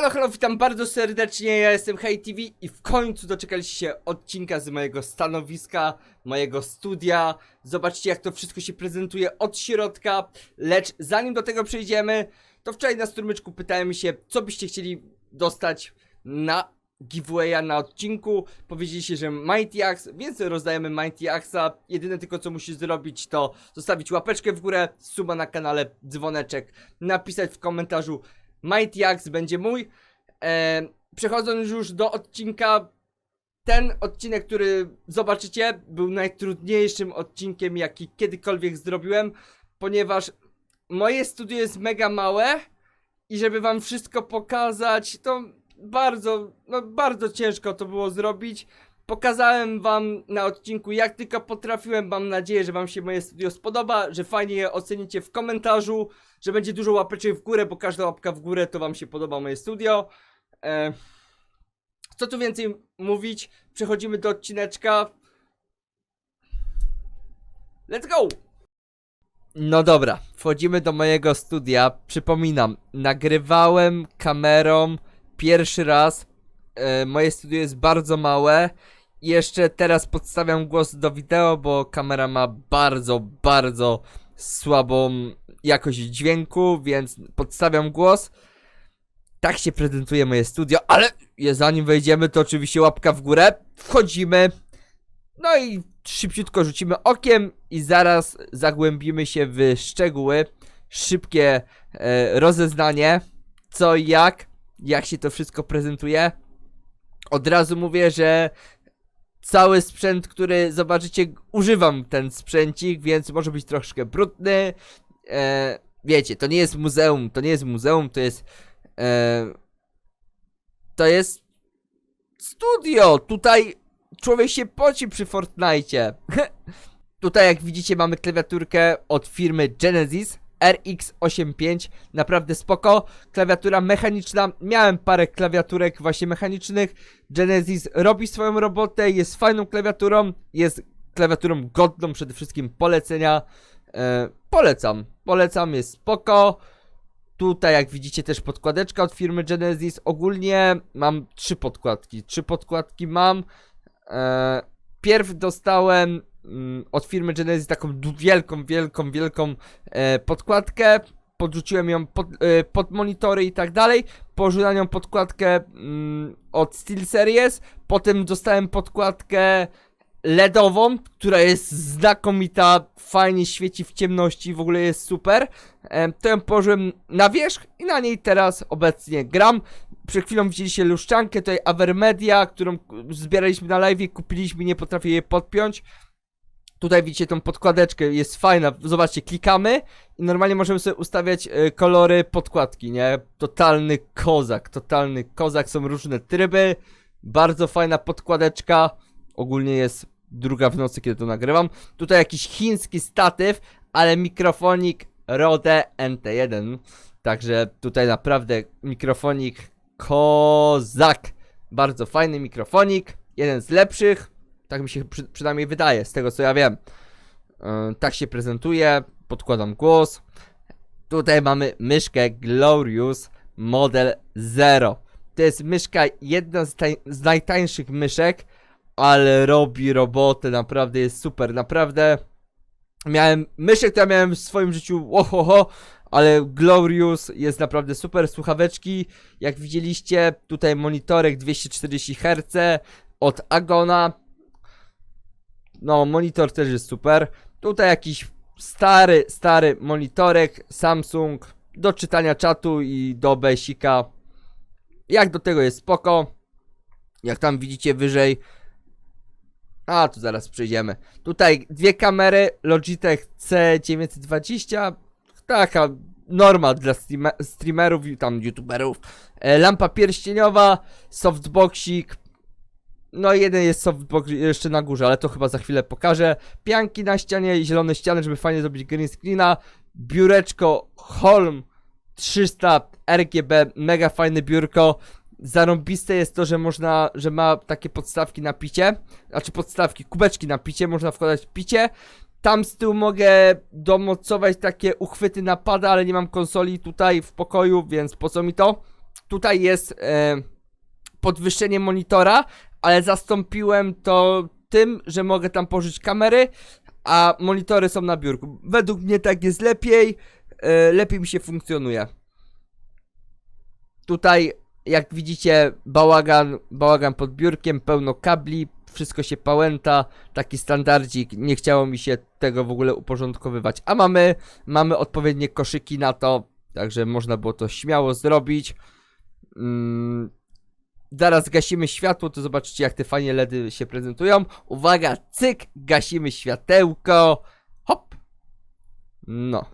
Halo, halo, witam bardzo serdecznie, ja jestem Hey TV i w końcu doczekaliście się odcinka z mojego stanowiska, mojego studia. Zobaczcie jak to wszystko się prezentuje od środka, lecz zanim do tego przejdziemy, to wczoraj na strumyczku pytałem się, co byście chcieli dostać na giveawaya na odcinku. Powiedzieliście, że Mighty Axe, więc rozdajemy Mighty Axa. Jedyne tylko co musisz zrobić to zostawić łapeczkę w górę, suba na kanale, dzwoneczek, napisać w komentarzu Mighty Axe będzie mój. E, przechodząc już do odcinka, ten odcinek, który zobaczycie, był najtrudniejszym odcinkiem, jaki kiedykolwiek zrobiłem, ponieważ moje studio jest mega małe i żeby wam wszystko pokazać, to bardzo, no bardzo ciężko to było zrobić. Pokazałem wam na odcinku jak tylko potrafiłem, mam nadzieję, że wam się moje studio spodoba, że fajnie je ocenicie w komentarzu, że będzie dużo łapeczek w górę, bo każda łapka w górę to wam się podoba moje studio. E, co tu więcej mówić? Przechodzimy do odcineczka. Let's go! No dobra, wchodzimy do mojego studia. Przypominam, nagrywałem kamerą pierwszy raz. E, moje studio jest bardzo małe. Jeszcze teraz podstawiam głos do wideo, bo kamera ma bardzo, bardzo słabą jakość dźwięku, więc podstawiam głos. Tak się prezentuje moje studio, ale zanim wejdziemy, to oczywiście łapka w górę. Wchodzimy. No i szybciutko rzucimy okiem i zaraz zagłębimy się w szczegóły. Szybkie e, rozeznanie, co i jak, jak się to wszystko prezentuje. Od razu mówię, że cały sprzęt, który zobaczycie, używam ten sprzęcik, więc może być troszkę brudny. E, wiecie, to nie jest muzeum, to nie jest muzeum, to jest e, to jest studio. Tutaj człowiek się poci przy Fortnite. Tutaj jak widzicie mamy klawiaturkę od firmy Genesis RX85, naprawdę spoko. Klawiatura mechaniczna, miałem parę klawiaturek właśnie mechanicznych. Genesis robi swoją robotę, jest fajną klawiaturą, jest klawiaturą godną przede wszystkim polecenia. E, polecam, polecam, jest spoko. Tutaj jak widzicie też podkładeczka od firmy Genesis. Ogólnie mam trzy podkładki. Trzy podkładki mam. E, pierw dostałem od firmy Genesis taką wielką, wielką, wielką e, podkładkę. Podrzuciłem ją pod, e, pod monitory i tak dalej. Na nią podkładkę mm, od SteelSeries. Potem dostałem podkładkę LEDową, która jest znakomita, fajnie świeci w ciemności, w ogóle jest super. Em, To ją położyłem na wierzch i na niej teraz obecnie gram. Przed chwilą widzieliście luszczankę, tutaj Avermedia, którą zbieraliśmy na live, kupiliśmy, nie potrafię jej podpiąć. Tutaj widzicie tą podkładeczkę, jest fajna, zobaczcie, klikamy i normalnie możemy sobie ustawiać e, kolory podkładki, nie? Totalny kozak, totalny kozak, są różne tryby, bardzo fajna podkładeczka, ogólnie jest druga w nocy, kiedy to nagrywam. Tutaj jakiś chiński statyw, ale mikrofonik Rode NT1. Także tutaj naprawdę mikrofonik kozak. Bardzo fajny mikrofonik, jeden z lepszych. Tak mi się przy, przynajmniej wydaje, z tego co ja wiem. Yy, tak się prezentuje, podkładam głos. Tutaj mamy myszkę Glorious Model 0. To jest myszka, jedna z, z najtańszych myszek, ale robi robotę, naprawdę jest super, naprawdę. Miałem myszek, które miałem w swoim życiu, ohoho, ale Glorious jest naprawdę super, słuchaweczki, jak widzieliście, tutaj monitorek 240 Hz od Agona. No, monitor też jest super. Tutaj jakiś stary, stary monitorek Samsung do czytania czatu i do besika. Jak do tego jest spoko. Jak tam widzicie wyżej, a, tu zaraz przejdziemy. Tutaj dwie kamery Logitech C920. Taka norma dla streamerów i tam youtuberów. E, lampa pierścieniowa, softboxik. No i jeden jest jeszcze na górze, ale to chyba za chwilę pokażę. Pianki na ścianie, zielone ściany, żeby fajnie zrobić green screena. Biureczko Holm 300 RGB, mega fajne biurko. Zarąbiste jest to, że można, że ma takie podstawki na picie, znaczy podstawki, kubeczki na picie, można wkładać picie. Tam z tyłu mogę domocować takie uchwyty na pada, ale nie mam konsoli tutaj w pokoju, więc po co mi to? tutaj jest e, podwyższenie monitora, ale zastąpiłem to tym, że mogę tam położyć kamery, a monitory są na biurku. Według mnie tak jest lepiej, e, lepiej mi się funkcjonuje. Tutaj, jak widzicie, bałagan, bałagan pod biurkiem, pełno kabli, wszystko się pałęta, taki standardzik, nie chciało mi się tego w ogóle uporządkowywać. A mamy, mamy odpowiednie koszyki na to, także można było to śmiało zrobić. Mm, zaraz gasimy światło, to zobaczycie jak te fajnie LEDy się prezentują. Uwaga, cyk, gasimy światełko, hop. No,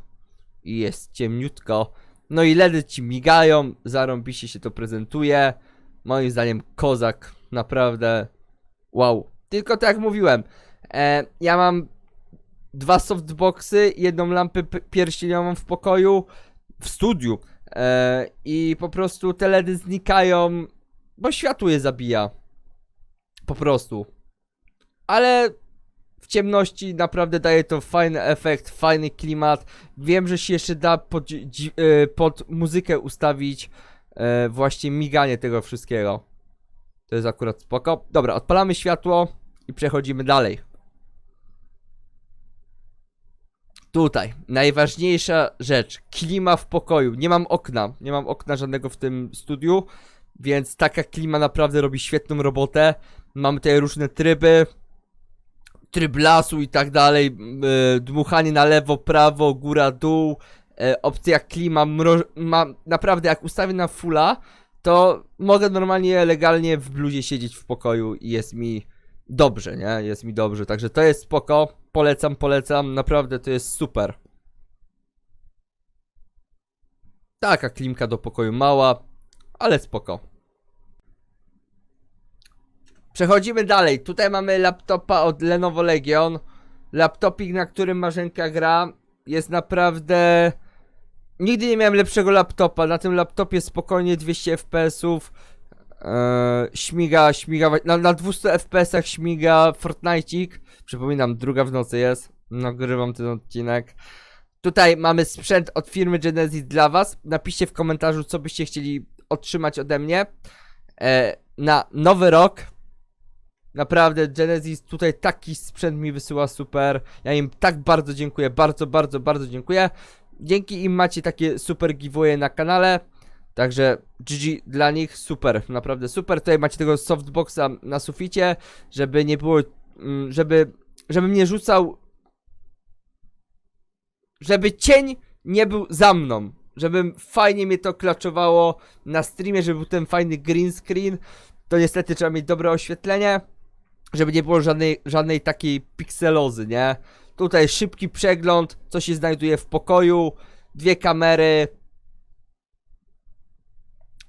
jest ciemniutko. No i LEDy ci migają, zarąbiście się to prezentuje. Moim zdaniem kozak, naprawdę wow. Tylko tak jak mówiłem, e, ja mam dwa softboxy, jedną lampę pierścieniową w pokoju, w studiu e, i po prostu te LEDy znikają, bo światło je zabija. Po prostu. Ale w ciemności naprawdę daje to fajny efekt, fajny klimat. Wiem, że się jeszcze da pod, e, pod muzykę ustawić e, właśnie miganie tego wszystkiego. To jest akurat spoko. Dobra, odpalamy światło i przechodzimy dalej. Tutaj, najważniejsza rzecz, klima w pokoju. Nie mam okna, nie mam okna żadnego w tym studiu, więc taka klima naprawdę robi świetną robotę. Mamy tutaj różne tryby, tryb lasu i tak dalej, yy, dmuchanie na lewo, prawo, góra, dół, yy, opcja klima, mro- ma, naprawdę jak ustawię na fulla, to mogę normalnie, legalnie w bluzie siedzieć w pokoju i jest mi dobrze, nie? Jest mi dobrze, także to jest spoko, polecam, polecam, naprawdę to jest super. Taka klimka do pokoju mała, ale spoko. Przechodzimy dalej. Tutaj mamy laptopa od Lenovo Legion. Laptopik, na którym Marzenka gra, jest naprawdę. Nigdy nie miałem lepszego laptopa. Na tym laptopie spokojnie 200 FPS-ów. Eee, śmiga, śmiga. Na, na 200 FPS-ach śmiga Fortnite'ik. Przypominam, druga w nocy jest. Nagrywam ten odcinek. Tutaj mamy sprzęt od firmy Genesis dla Was. Napiszcie w komentarzu, co byście chcieli otrzymać ode mnie. E, na nowy rok. Naprawdę, Genesis tutaj taki sprzęt mi wysyła super. Ja im tak bardzo dziękuję, bardzo, bardzo, bardzo dziękuję. Dzięki im macie takie super giveawaye na kanale. Także GG dla nich, super, naprawdę super. Tutaj macie tego softboxa na suficie, żeby nie było, mm, żeby, żebym nie rzucał, żeby cień nie był za mną. Żebym fajnie mnie to klaczowało na streamie, żeby był ten fajny green screen. To niestety trzeba mieć dobre oświetlenie, żeby nie było żadnej, żadnej takiej pikselozy, nie? Tutaj szybki przegląd, co się znajduje w pokoju, dwie kamery,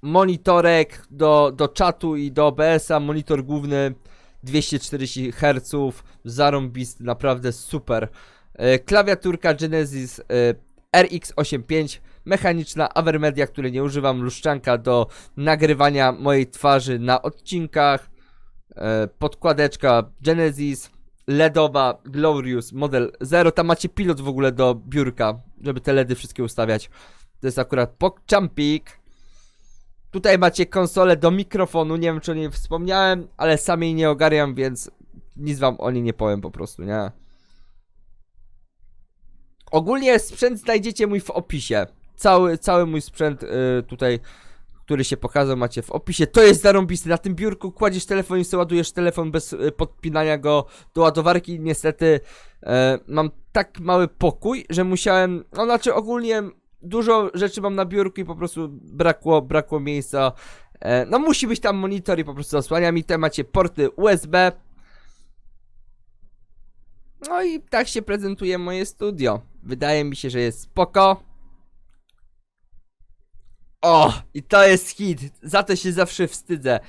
monitorek do, do czatu i do OBS-a, monitor główny 240 Hz, zarąbisty, naprawdę super. E, Klawiaturka Genesis e, RX85, mechaniczna Avermedia, której nie używam, luszczanka do nagrywania mojej twarzy na odcinkach, e, podkładeczka Genesis, LEDowa Glorious Model 0, tam macie pilot w ogóle do biurka, żeby te LEDy wszystkie ustawiać. To jest akurat PogChampik. Tutaj macie konsolę do mikrofonu, nie wiem czy o niej wspomniałem, ale sam jej nie ogarniam, więc nic wam o niej nie powiem po prostu, nie? Ogólnie sprzęt znajdziecie mój w opisie. Cały, cały mój sprzęt y, tutaj, który się pokazał, macie w opisie. To jest zarąbiste. Na tym biurku kładziesz telefon i sobie ładujesz telefon bez y, podpinania go do ładowarki. Niestety y, mam tak mały pokój, że musiałem, no znaczy ogólnie dużo rzeczy mam na biurku i po prostu brakło, brakło miejsca. E, no musi być tam monitor i po prostu zasłania mi te macie porty USB. No i tak się prezentuje moje studio. Wydaje mi się, że jest spoko. O, i to jest hit. Za to się zawsze wstydzę.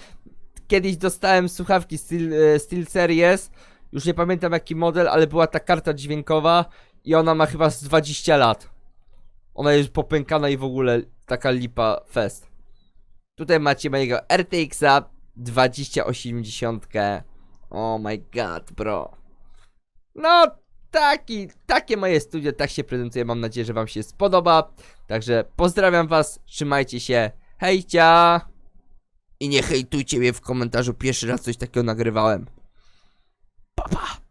Kiedyś dostałem słuchawki Steel, e, Steel Series. Już nie pamiętam jaki model, ale była ta karta dźwiękowa i ona ma chyba z 20 lat. Ona jest popękana i w ogóle taka lipa fest. Tutaj macie mojego RTX-a 2080. Oh my god, bro. No, taki, takie moje studio, tak się prezentuje. Mam nadzieję, że Wam się spodoba. Także pozdrawiam Was, trzymajcie się. Hejcia! I nie hejtujcie mnie w komentarzu, pierwszy raz coś takiego nagrywałem. Pa, pa.